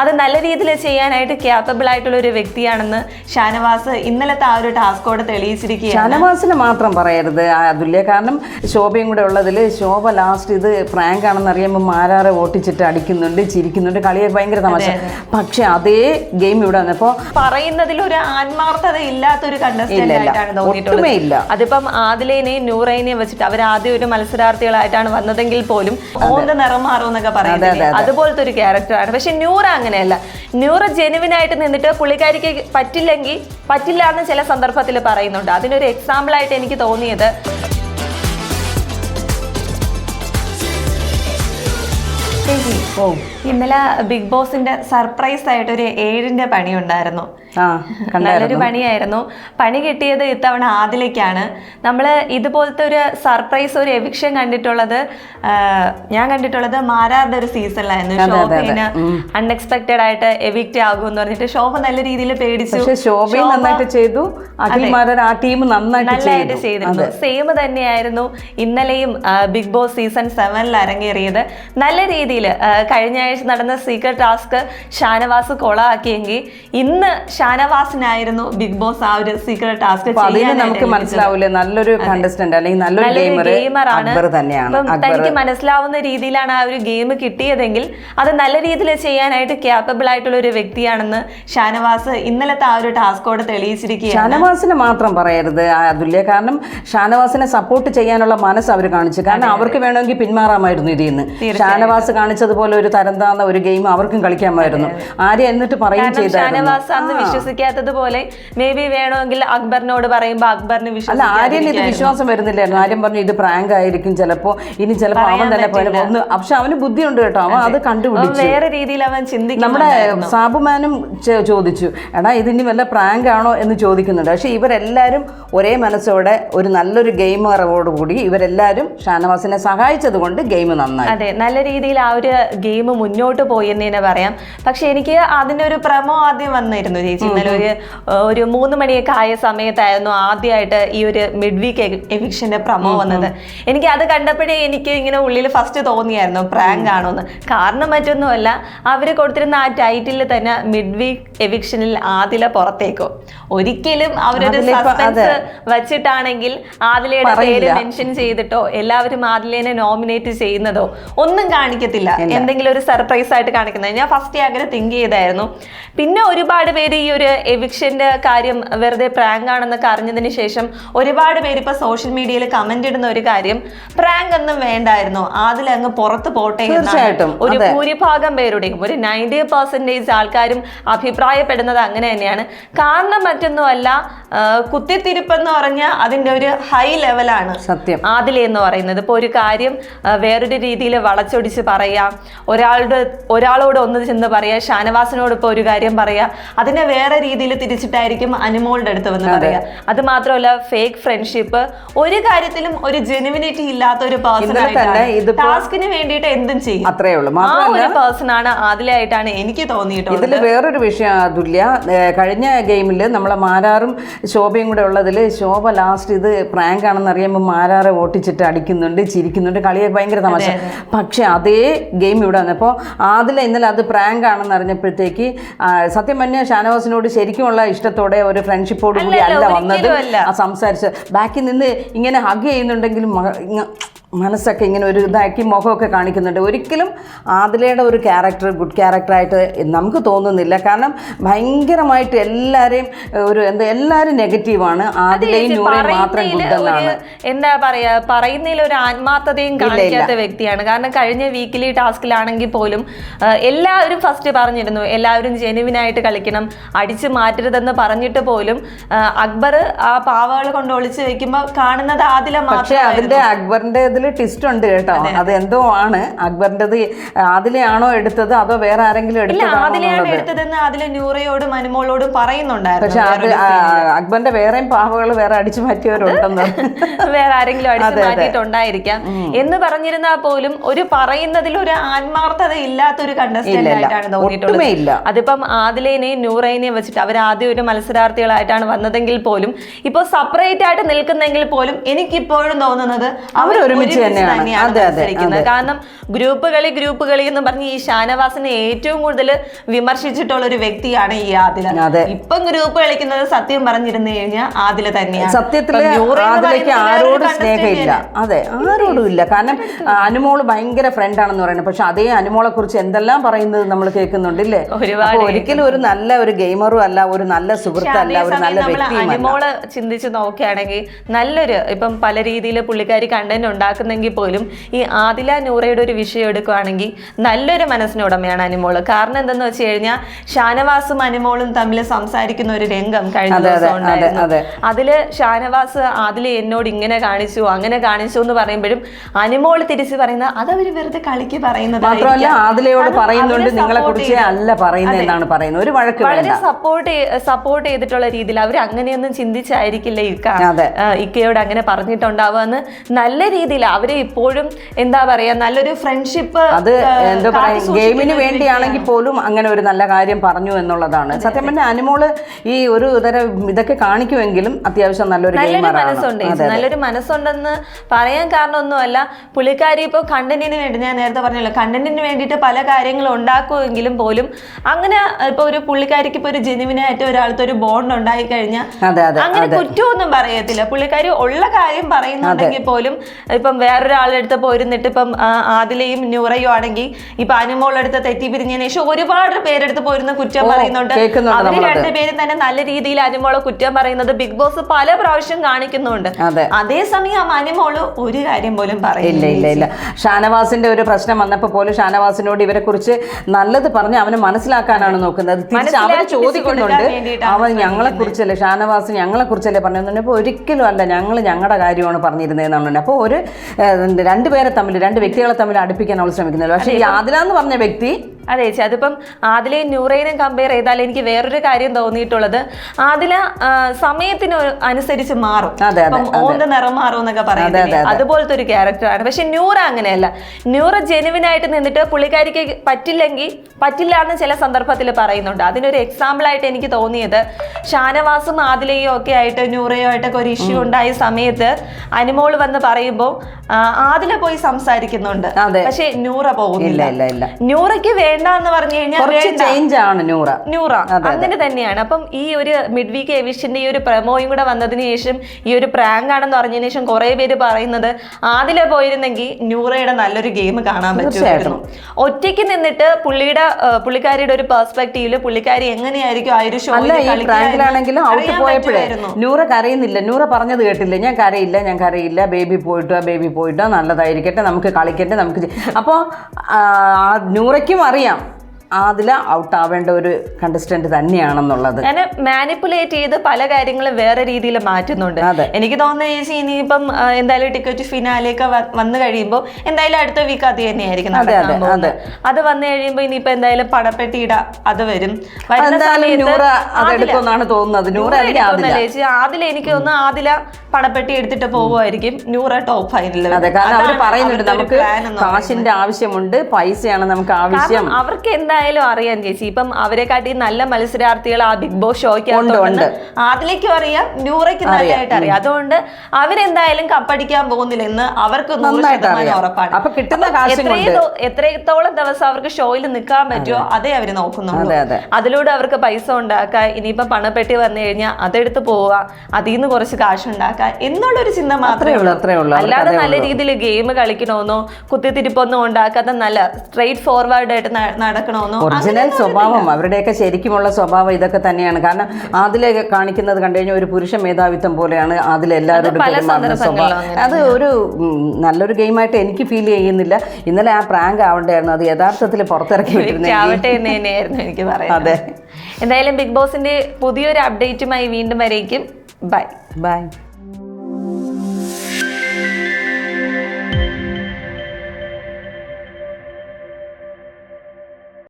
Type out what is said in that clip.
അത് നല്ല രീതിയിൽ ചെയ്യാനായിട്ട് ക്യാപ്പബിൾ ആയിട്ടുള്ള ഒരു വ്യക്തിയാണെന്ന് ഷാനവാസ് ഇന്നലത്തെ ആ ഒരു ടാസ്കോട് തെളിയിച്ചിരിക്കുകയാണ്. ഷാനവാസിന് മാത്രം പറയരുത് അതുല്യ. കാരണം ശോഭയും കൂടെ ഉള്ളതിൽ ശോഭ ലാസ്റ്റ് ഇത് പ്രാങ്ക് ആണെന്ന് അറിയുമ്പോൾ മാരാറെ ഓട്ടിച്ചിട്ട് അടിക്കുന്നുണ്ട് ചിരിക്കുന്നുണ്ട് കളിയെ ഭയങ്കര തമാശ. പക്ഷെ അതേ ഗെയിം ഇവിടെ വന്നപ്പോൾ പറയുന്നതിൽ ഒരു ആത്മാർത്ഥത ഇല്ലാത്തൊരു കണ്ടസ്റ്റന്റ്. ആയിട്ടാണ് തോന്നിയിട്ടുള്ളത്. അതിപ്പം ആദിലേനെയും നൂറേനെയും വെച്ചിട്ട് അവർ ആദ്യം ഒരു മത്സരാർത്ഥികളായിട്ടാണ് വന്നതെങ്കിൽ പോലും ഓന്ത നിറം മാറും എന്നൊക്കെ പറയുന്നത് അതുപോലത്തെ ഒരു ക്യാരക്ടറാണ് പക്ഷെ നൂറ അങ്ങനെയല്ല. ന്യൂറോ ജെനുവിനായിട്ട് നിന്നിട്ട് പുള്ളിക്കാരിക്ക് പറ്റില്ലെങ്കിൽ പറ്റില്ല എന്ന് ചില സന്ദർഭത്തിൽ പറയുന്നുണ്ട്. അതിനൊരു എക്സാമ്പിൾ ആയിട്ട് എനിക്ക് തോന്നിയത്. ചേച്ചി ഓ. ഇന്നലെ ബിഗ് ബോസിന്റെ സർപ്രൈസ് ആയിട്ട് ഒരു ഏഴിന്റെ പണി ഉണ്ടായിരുന്നു. നല്ലൊരു പണിയായിരുന്നു. പണി കിട്ടിയത് ഇത്തവണ ആദിലേക്കാണ്. നമ്മൾ ഇതുപോലത്തെ ഒരു സർപ്രൈസ് ഒരു എവിക്ഷൻ കണ്ടിട്ടുള്ളത് ഞാൻ കണ്ടിട്ടുള്ളത് മാരാറുടെ ഒരു സീസണിലായിരുന്നു. ശോഭയിന് അൺഎക്സ്പെക്ടഡ് ആയിട്ട് എവിക്റ്റ് ആകും എന്ന് പറഞ്ഞിട്ട് ശോഭ നല്ല രീതിയിൽ പേടിച്ചു. ശോഭയും നന്നായിട്ട് ചെയ്തു. ആ ടീം നന്നായിട്ട് ചെയ്തിരുന്നു. സെയിം തന്നെയായിരുന്നു ഇന്നലെയും ബിഗ് ബോസ് സീസൺ സെവനിൽ അരങ്ങേറിയത്. നല്ല രീതിയിൽ കഴിഞ്ഞ ആഴ്ച നടന്ന സീക്രട്ട് ടാസ്ക് ഷാനവാസ് കൊളാക്കിയെങ്കിൽ ഇന്ന് ഷാനവാസിനായിരുന്നു ബിഗ് ബോസ് ആ ഒരു സീക്രട്ട് ടാസ്ക് അതിന് നമുക്ക് മനസ്സിലാവില്ലേ? നല്ലൊരു കണ്ടസ്റ്റന്റ് അല്ലെങ്കിൽ നല്ലൊരു ഗെയിമർ തന്നെയാണ്. തനിക്ക് മനസ്സിലാവുന്ന രീതിയിലാണ് ആ ഒരു ഗെയിം കിട്ടിയതെങ്കിൽ അത് നല്ല രീതിയിൽ ചെയ്യാനായിട്ട് ക്യാപ്പബിൾ ആയിട്ടുള്ള ഒരു വ്യക്തിയാണെന്ന് ഷാനവാസ് ഇന്നലത്തെ ആ ഒരു ടാസ്കോട് തെളിയിച്ചിരിക്കുകയാണ്. ഷാനവാസിനെ മാത്രം പറയരുത് ആ അതുല്യ. കാരണം ഷാനവാസിനെ സപ്പോർട്ട് ചെയ്യാനുള്ള മനസ്സ് അവർ കാണിച്ചു. കാരണം അവർക്ക് വേണമെങ്കിൽ പിന്മാറാമായിരുന്നു ഇതിൽ നിന്ന് ഷാനവാസ് കാണിച്ചതുപോലെ ഒരു തരം താന്ന ഒരു ഗെയിം അവർക്കും കളിക്കാമായിരുന്നു. ആര്യ എന്നിട്ട് പറയും ചെയ്തു ചെയ്തായിരുന്നു. വിശ്വസിക്കാത്തത് പോലെ മേ ബി വേണമെങ്കിൽ അക്ബറിനോട് പറയുമ്പോ അക്ബറിന് അല്ല ആര്യൻ ഇത് വിശ്വാസം വരുന്നില്ലായിരുന്നു. ആര്യൻ പറഞ്ഞു ഇത് പ്രാങ്ക് ആയിരിക്കും ചിലപ്പോ. ഇനി ചിലപ്പോ അവൻ തന്നെ പോലെ ഒന്ന് പക്ഷെ അവന് ബുദ്ധിയുണ്ട് കേട്ടോ. അവൻ അത് കണ്ടുപിടിച്ചു. വേറെ രീതിയിൽ അവൻ ചിന്തിക്കും നമ്മുടെ സാബുമാനും ചോദിച്ചു എടാ ഇതിനി വല്ല പ്രാങ്ക് ആണോ എന്ന് ചോദിക്കുന്നുണ്ട്. പക്ഷെ ഇവരെല്ലാവരും ഒരേ മനസ്സോടെ ഒരു നല്ലൊരു ഗെയിം അറിവോടുകൂടി ഇവരെല്ലാവരും ഷാനവാസിനെ സഹായിച്ചത് കൊണ്ട് ഗെയിം നന്നായി. അതെ നല്ല രീതിയിൽ ആ ഒരു ഗെയിം മുന്നോട്ട് പോയി എന്ന് തന്നെ പറയാം. പക്ഷെ എനിക്ക് അതിന്റെ ഒരു പ്രമോ ആദ്യം വന്നിരുന്നു ചേച്ചി. ഇന്നലെ ഒരു ഒരു മൂന്ന് മണിയൊക്കെ ആയ സമയത്തായിരുന്നു ആദ്യമായിട്ട് ഈ ഒരു മിഡ് വീക്ക് എവിക്ഷന്റെ പ്രമോ വന്നത്. എനിക്ക് അത് കണ്ടപ്പോഴേ എനിക്ക് ഇങ്ങനെ ഉള്ളിൽ ഫസ്റ്റ് തോന്നിയായിരുന്നു പ്രാങ്ക് ആണോന്ന്. കാരണം മറ്റൊന്നുമല്ല അവർ കൊടുത്തിരുന്ന ആ ടൈറ്റിൽ തന്നെ മിഡ് വീക്ക് എവിക്ഷനിൽ ആദില പുറത്തേക്കോ. ഒരിക്കലും അവരൊരു സസ്പെൻസ് വെച്ചിട്ടാണെങ്കിൽ ആദിലയുടെ പേര് മെൻഷൻ ചെയ്തിട്ടോ എല്ലാവരും ആദിലേനെ നോമിനേറ്റ് ചെയ്യുന്നതോ ഒന്നും കാണിക്കത്തില്ല. എന്തെങ്കിലും ഒരു സർപ്രൈസ് ആയിട്ട് കാണിക്കുന്നത്. ഞാൻ ഫസ്റ്റ് അങ്ങനെ തിങ്ക് ചെയ്തായിരുന്നു. പിന്നെ ഒരുപാട് പേര് ഈ ഒരു എവിക്ഷന്റെ കാര്യം വെറുതെ പ്രാങ്ക് ആണെന്നൊക്കെ അറിഞ്ഞതിന് ശേഷം ഒരുപാട് പേര് ഇപ്പൊ സോഷ്യൽ മീഡിയയിൽ കമന്റ് ഇടുന്ന ഒരു കാര്യം പ്രാങ്ക് ഒന്നും വേണ്ടായിരുന്നു. അതിൽ അങ്ങ് പുറത്ത് പോട്ടെ തീർച്ചയായിട്ടും, ഒരു ഭൂരിഭാഗം പേരുടെയും ഒരു നയന്റി പെർസെന്റേജ് ആൾക്കാരും അഭിപ്രായപ്പെടുന്നത് അങ്ങനെ തന്നെയാണ്. കാരണം മറ്റൊന്നുമല്ല കുത്തിത്തിരിപ്പെന്ന് പറഞ്ഞാൽ അതിന്റെ ഒരു ഹൈ ലെവലാണ് സത്യം. ആദിലെ എന്ന് പറയുന്നത്. ഇപ്പോൾ ഒരു കാര്യം വേറൊരു രീതിയിൽ വളച്ചൊടിച്ച് പറയാം ഒരാളുടെ ഒരാളോട് ഒന്ന് ചെന്ന് പറയാം ഷാനവാസിനോട് ഇപ്പോൾ ഒരു കാര്യം പറയാം അതിനെ വേറെ രീതിയിൽ തിരിച്ചിട്ടായിരിക്കും അനുമോളുടെ അടുത്ത് വന്ന് പറയുക. അത് മാത്രമല്ല ഫേക്ക് ഫ്രണ്ട്ഷിപ്പ് ഒരു കാര്യത്തിലും ഒരു ജെനുവിനിറ്റി ഇല്ലാത്ത ഒരു പേഴ്സൺ ടാസ്കിന് വേണ്ടിയിട്ട് എന്തും ചെയ്യും അത്രേ ഉള്ളൂ. ആ ഒരു പേഴ്സൺ ആണ് അതിലായിട്ടാണ് എനിക്ക് തോന്നിയിട്ടുള്ളത്. ഇതിൽ വേറൊരു വിഷയം അതുല്യ. കഴിഞ്ഞ ഗെയിമിൽ നമ്മളെ മാരാറും ശോഭയും കൂടെ ഉള്ളതിൽ ശോഭ ലാസ്റ്റ് ഇത് പ്രാങ്ക് ആണെന്ന് അറിയുമ്പോൾ മാരാറെ ഓട്ടിച്ചിട്ട് അടിക്കുന്നുണ്ട് ചിരിക്കുന്നുണ്ട് കളിയെ ഭയങ്കര തമാശ. പക്ഷെ അതേ ഗെയിം ഇവിടെ വന്നപ്പോൾ ആദ്യം ഇന്നലെ അത് പ്രാങ്ക് ആണെന്ന് അറിഞ്ഞപ്പോഴത്തേക്ക് സത്യം പറഞ്ഞാൽ ഷാനവാസിനോട് ശരിക്കുമുള്ള ഇഷ്ടത്തോടെ ഒരു ഫ്രണ്ട്ഷിപ്പോട് കൂടി അല്ല വന്നത്. സംസാരിച്ച് ബാക്കി നിന്ന് ഇങ്ങനെ ഹഗ് ചെയ്യുന്നുണ്ടെങ്കിലും മനസ്സൊക്കെ ഇങ്ങനെ ഒരു ഇതാക്കി മുഖമൊക്കെ കാണിക്കുന്നുണ്ട്. ഒരിക്കലും ആദിലയുടെ ഒരു ക്യാരക്ടർ ഗുഡ് ക്യാരക്ടറായിട്ട് നമുക്ക് തോന്നുന്നില്ല. കാരണം ഭയങ്കരമായിട്ട് എല്ലാവരെയും ഒരു എന്താ എല്ലാവരും നെഗറ്റീവാണ് ആദിലയും നൂറയും മാത്രം ഗുഡ് എന്നാണ് എന്താ പറയുക പറയുന്നതിൽ ഒരു ആത്മാർത്ഥതയും കാണിക്കാത്ത വ്യക്തിയാണ്. കാരണം കഴിഞ്ഞ വീക്കിലി ടാസ്കിലാണെങ്കിൽ പോലും എല്ലാവരും ഫസ്റ്റ് പറഞ്ഞിരുന്നു എല്ലാവരും ജെനുവിനായിട്ട് കളിക്കണം അടിച്ചു മാറ്റരുതെന്ന് പറഞ്ഞിട്ട് പോലും അക്ബർ ആ പാവകൾ കൊണ്ട് ഒളിച്ചു വെക്കുമ്പോൾ കാണുന്നത് ആദില പക്ഷെ മാത്രം അതിന്റെ അക്ബറിന്റെ ഇതിൽ ട്വിസ്റ്റ് ഉണ്ട് കേട്ടോ. അത് എന്തോ ആണ് അക്ബറിന്റെത് ആദിലെയാണോ എടുത്തത്? അതോ വേറെ ആരെങ്കിലും ഇല്ല എടുത്തതാണോ ആദിലയാണ് എന്നുള്ളത്? എടുത്തതെന്ന് അതിലെ നൂറയോടും അനുമോളോടും പറയുന്നുണ്ടായിരുന്നു. പക്ഷെ അത് അക്ബറിന്റെ വേറെയും പാവകൾ വേറെ അടിച്ചു മാറ്റിയവരുണ്ടെന്ന്. വേറെ ആരെങ്കിലും അടിച്ചു മാറ്റിയിട്ടുണ്ടായിരിക്കാം. എന്ന് പറഞ്ഞിരുന്നാൽ പോലും ഒരു പറയുന്നതിൽ ഒരു ആത്മാർത്ഥത ഇല്ലാത്തൊരു കണ്ടസ്റ്റന്റ് ആയിട്ടാണ് തോന്നിയിട്ടുള്ളത്. അതിപ്പം ആദിലേനെയും നൂറേനെയും വെച്ചിട്ട് അവർ ആദ്യം ഒരു മത്സരാർത്ഥികളായിട്ടാണ് വന്നതെങ്കിൽ പോലും ഇപ്പോൾ സെപ്പറേറ്റ് ആയിട്ട് നിൽക്കുന്നെങ്കിൽ പോലും എനിക്കിപ്പോഴും തോന്നുന്നത് അവർ ഒരു ഒരുമിച്ച് തന്നെയാണ്. കാരണം ഗ്രൂപ്പ് കളി ഗ്രൂപ്പ് കളി എന്ന് പറഞ്ഞ് ഈ ഷാനവാസിനെ ഏറ്റവും കൂടുതൽ വിമർശിച്ചിട്ടുള്ള ഒരു വ്യക്തിയാണ് ഈ ആദില. ഇപ്പം ഗ്രൂപ്പ് കളിക്കുന്നത് സത്യം പറഞ്ഞിരുന്നു കഴിഞ്ഞാൽ ആദില തന്നെയാണ്. സത്യത്തിൽ ആദിലേക്ക് ആരോടും സ്നേഹമില്ല. അതെ ആരോടും ഇല്ല. കാരണം അനുമോൾ ഭയങ്കര ഫ്രണ്ടാണെന്ന് പറയുന്നത്. പക്ഷെ അതേ അനുമോളെ കുറിച്ച് എന്തെല്ലാം പറയുന്നത് നമ്മൾ കേൾക്കുന്നുണ്ട് ഇല്ലേ അപ്പൊ ഒരിക്കലും ഒരു നല്ല ഒരു ഗെയിമറും അല്ല ഒരു നല്ല സുഹൃത്തല്ല ഒരു നല്ല അനുമോൾ ചിന്തിച്ച് നോക്കുകയാണെങ്കിൽ നല്ലൊരു ഇപ്പം പല രീതിയിൽ പുള്ളിക്കാരി കണ്ടന്റ് ഉണ്ടാക്കുന്നെങ്കിൽ പോലും ഈ ആദില നൂറയുടെ ഒരു വിഷയം എടുക്കുകയാണെങ്കിൽ നല്ലൊരു മനസ്സിനുടമയാണ് അനുമോൾ കാരണം എന്തെന്ന് വെച്ച് കഴിഞ്ഞാൽ ഷാനവാസും അനുമോളും തമ്മിൽ സംസാരിക്കുന്ന ഒരു രംഗം കഴിഞ്ഞ ദിവസം ഉണ്ടായിരുന്നു. അതിൽ ഷാനവാസ് ആദില എന്നോട് ഇങ്ങനെ കാണിച്ചു അങ്ങനെ കാണിച്ചു എന്ന് പറയുമ്പോഴും അനുമോൾ തിരിച്ച് പറയുന്നത് അതവര് വെറുതെ കളിക്ക് പറയുന്നത് മാത്രമല്ല ആദിലയോട് പറയുന്നുണ്ട് നിങ്ങളെ കുറിച്ച് അല്ല പറയുന്നത് എന്നാണ് പറയുന്നത്. ഒരു വഴക്ക് വളരെ സപ്പോർട്ട് സപ്പോർട്ട് ചെയ്തിട്ടുള്ള രീതിയിൽ അവർ അങ്ങനെയൊന്നും ചിന്തിച്ചായിരിക്കില്ല ഇക്ക. ഇക്കയോട് അങ്ങനെ പറഞ്ഞിട്ടുണ്ടാവുക എന്ന് നല്ല രീതിയിൽ അവർ ഇപ്പോഴും എന്താ പറയാ നല്ലൊരു ഫ്രണ്ട്ഷിപ്പ് അത് എന്താ പറയാ ഗെയിമിന് വേണ്ടിയാണെങ്കിൽ പോലും അങ്ങനെ ഒരു നല്ല കാര്യം പറഞ്ഞു എന്നുള്ളതാണ്. സത്യം പറഞ്ഞ അനുമോൾ ഈ ഒരു തരം ഇതൊക്കെ കാണിക്കുമെങ്കിലും അത്യാവശ്യം നല്ലൊരു നല്ലൊരു മനസ്സുണ്ട്. നല്ലൊരു മനസ്സുണ്ടെന്ന് പറയാൻ കാരണമൊന്നുമല്ല. പുള്ളിക്കാരി ഇപ്പോൾ കണ്ടന്റിന് വേണ്ടി ഞാൻ നേരത്തെ പറഞ്ഞല്ലോ കണ്ടന്റിന് വേണ്ടിയിട്ട് പല കാര്യങ്ങളും ഉണ്ടാക്കുമെങ്കിലും പോലും അങ്ങനെ ഇപ്പൊ ഒരു പുള്ളിക്കാരിക്ക് ഇപ്പൊ ഒരു ജെനുവിനായിട്ട് ഒരാളത്തെ ഒരു ബോണ്ട് ഉണ്ടായി കഴിഞ്ഞാൽ അങ്ങനെ കുറ്റമൊന്നും പറയത്തില്ല. പുള്ളിക്കാരി ഉള്ള കാര്യം പറയുന്നുണ്ടെങ്കിൽ പോലും ഇപ്പം വേറൊരാളുടെ അടുത്ത് പോയിരുന്നിട്ട് ഇപ്പം ആദിലയും ന്യൂറയും ആണെങ്കിൽ ഇപ്പൊ അനുമോളെടുത്ത് തെറ്റി പിരിഞ്ഞതിന് ശേഷം ഒരുപാട് പേരെടുത്ത് പോയിരുന്ന കുറ്റം പറയുന്നുണ്ട്. അവർ. രണ്ടുപേരും തന്നെ നല്ല രീതിയിൽ അനുമോളെ കുറ്റം പറയുന്നത് ബിഗ് ബോസ് പല പ്രാവശ്യം കാണിക്കുന്നുണ്ട്. അതേസമയം അനുമോൾ ഒരു കാര്യം പോലും പറയില്ല ഇല്ല ഇല്ല ഷാനവാസിന്റെ ഒരു പ്രശ്നം വന്നപ്പോ പോലും ഷാനവാസിനോട് ഇവരെ കുറിച്ച് നല്ലത് പറഞ്ഞ് അവനെ മനസ്സിലാക്കാനാണ് നോക്കുന്നത്. തിരിച്ച് ചോദിക്കുന്നുണ്ട്. അവൻ ഞങ്ങളെ കുറിച്ചല്ലേ ഷാനവാസ് ഞങ്ങളെ കുറിച്ചല്ലേ പറഞ്ഞു അപ്പോൾ ഒരിക്കലും അല്ല ഞങ്ങൾ ഞങ്ങളുടെ കാര്യമാണ് പറഞ്ഞിരുന്നതെന്നാണ് അപ്പോൾ ഒരു രണ്ടുപേരെ തമ്മിൽ രണ്ട് വ്യക്തികളെ തമ്മിൽ അടുപ്പിക്കാൻ അവൾ ശ്രമിക്കുന്നില്ല. പക്ഷേ ഈ ആദില എന്ന് പറഞ്ഞ വ്യക്തി അതെ ചേച്ചി അതിപ്പം ആദിലയും ന്യൂറയിനും കമ്പയർ ചെയ്താൽ എനിക്ക് വേറൊരു കാര്യം തോന്നിയിട്ടുള്ളത്. ആദില സമയത്തിന് അനുസരിച്ച് മാറും. ഇപ്പം നിറം മാറും എന്നൊക്കെ പറയുന്നത് അതെ, അതെ. അതുപോലത്തെ ഒരു ക്യാരക്ടറാണ് പക്ഷെ ന്യൂറ അങ്ങനെയല്ല. ന്യൂറ ജെനുവിനായിട്ട് നിന്നിട്ട് പുള്ളിക്കാരിക്ക് പറ്റില്ലെങ്കിൽ പറ്റില്ല എന്ന് ചില സന്ദർഭത്തിൽ പറയുന്നുണ്ട്. അതിനൊരു എക്സാമ്പിൾ ആയിട്ട് എനിക്ക് തോന്നിയത് ഷാനവാസും ആദിലയും ഒക്കെ ആയിട്ട് ന്യൂറയോ ആയിട്ടൊക്കെ ഒരു ഇഷ്യൂ ഉണ്ടായ സമയത്ത് അനുമോൾ വന്ന് പറയുമ്പോൾ ആദില പോയി സംസാരിക്കുന്നുണ്ട്. പക്ഷേ ന്യൂറ പോകുന്നില്ല. ഇല്ല ഇല്ല ന്യൂറയ്ക്ക് വേണ്ട എന്ന് പറഞ്ഞു കഴിഞ്ഞാൽ ചേഞ്ച് ആണ് നൂറ. ന്യൂറ അങ്ങനെ തന്നെയാണ്. അപ്പം ഈ ഒരു മിഡ് വീക്ക് എവിഷന്റെ ഈ ഒരു പ്രമോയും കൂടെ വന്നതിന് ശേഷം ഈ ഒരു പ്രാങ്ക് ആണെന്ന് പറഞ്ഞതിന് ശേഷം കുറെ പേര് പറയുന്നത് ആദില പോയിരുന്നെങ്കിൽ നൂറയുടെ നല്ലൊരു ഗെയിം കാണാൻ പറ്റുമായിരുന്നു. ഒറ്റയ്ക്ക് നിന്നിട്ട് പുള്ളിയുടെ പുള്ളിക്കാരിയുടെ ഒരു പെർസ്പെക്റ്റീവിൽ പുള്ളിക്കാരി എങ്ങനെയായിരിക്കും ആ ഒരു പ്രാങ്കിലാണെങ്കിലും ഔട്ട് നൂറ കരയുന്നില്ല. നൂറ പറഞ്ഞത് കേട്ടില്ല. ഞാൻ കരയില്ല ഞാൻ കരയില്ല. ബേബി പോയിട്ടോ ബേബി പോയിട്ടോ നല്ലതായിരിക്കട്ടെ നമുക്ക് കളിക്കട്ടെ നമുക്ക് അപ്പോൾ നൂറയ്ക്കും അറിയാം അതിൽ ഔട്ട് ആവേണ്ട ഒരു കണ്ടസ്റ്റന്റ് തന്നെയാണെന്നുള്ളത്. ഞാൻ മാനിപ്പുലേറ്റ് ചെയ്ത് പല കാര്യങ്ങളും വേറെ രീതിയിൽ മാറ്റുന്നുണ്ട്. എനിക്ക് തോന്നുന്ന ചേച്ചി ഇനിയിപ്പം എന്തായാലും ടിക്കറ്റ് ഫിനാലേക്ക് വന്നു കഴിയുമ്പോൾ എന്തായാലും അടുത്ത വീക്ക് അത് തന്നെയായിരിക്കും അതെ, വന്നു കഴിയുമ്പോൾ ഇനിയിപ്പോ എന്തായാലും പണപ്പെട്ടിയിട അത് വരും. വരുന്ന സമയത്ത് തോന്നുന്നത്. ആദില എനിക്ക് തോന്നുന്നു ആദില പണപ്പെട്ടി എടുത്തിട്ട് പോകുമായിരിക്കും നൂറ ടോപ്പ് ഫൈനലിൽ അതെ കാരണം അവർ പറയുന്നുണ്ട് നമുക്ക് കാശിന്റെ ആവശ്യമുണ്ട് പൈസയാണ് നമുക്ക് ആവശ്യം. അവർക്ക് എന്തായാലും അറിയാം ചേച്ചി. ഇപ്പം അവരെ കാട്ടി നല്ല മത്സരാർത്ഥികൾ ആ ബിഗ് ബോസ് ഷോയ്ക്ക്. അതിലേക്കും അറിയാം ന്യൂറയ്ക്ക് നല്ലതായിട്ട് അറിയാം. അതുകൊണ്ട് അവരെന്തായാലും കപ്പടിക്കാൻ പോകുന്നില്ലെന്ന് അവർക്ക് നൂറ് ശതമാനം. ഉറപ്പാണ്. അപ്പൊ കിട്ടുന്ന എത്രത്തോളം ദിവസം അവർക്ക് ഷോയിൽ നിൽക്കാൻ പറ്റുമോ അതേ അവർ നോക്കുന്നുള്ളൂ. അതെ, അതെ. അതിലൂടെ അവർക്ക് പൈസ ഉണ്ടാക്കാം ഇനിയിപ്പം പണപ്പെട്ടി വന്നു കഴിഞ്ഞാൽ അതെടുത്ത് പോവുക അതിൽ നിന്ന് കുറച്ച് കാശ് ഉണ്ടാക്കുക എന്നുള്ളൊരു ചിന്ത മാത്രമേ ഉള്ളൂ, അത്രേ ഉള്ളൂ. അല്ലാതെ നല്ല രീതിയിൽ ഗെയിം കളിക്കണമെന്നോ കുത്തിത്തിരിപ്പൊന്നും ഉണ്ടാക്കാതെ നല്ല സ്ട്രെയിറ്റ് ഫോർവേഡ് ആയിട്ട് നടക്കണമെന്നോ ഒറിജിനൽ സ്വഭാവം അവരുടെയൊക്കെ ശരിക്കുമുള്ള സ്വഭാവം ഇതൊക്കെ തന്നെയാണ്. കാരണം അതിലൊക്കെ കാണിക്കുന്നത് കണ്ടു കഴിഞ്ഞാൽ ഒരു പുരുഷ മേധാവിത്വം പോലെയാണ് അതിലെല്ലാവരും അത് ഒരു നല്ലൊരു ഗെയിമായിട്ട് എനിക്ക് ഫീൽ ചെയ്യുന്നില്ല. ഇന്നലെ ആ പ്രാങ്ക് ആവണ്ടായിരുന്നു. അത് യഥാർത്ഥത്തിൽ പുറത്തിറക്കി എനിക്ക് പറയാം അതെ. എന്തായാലും ബിഗ് ബോസിന്റെ പുതിയൊരു അപ്ഡേറ്റുമായി വീണ്ടും വരേക്കും. Bye bye Thank you.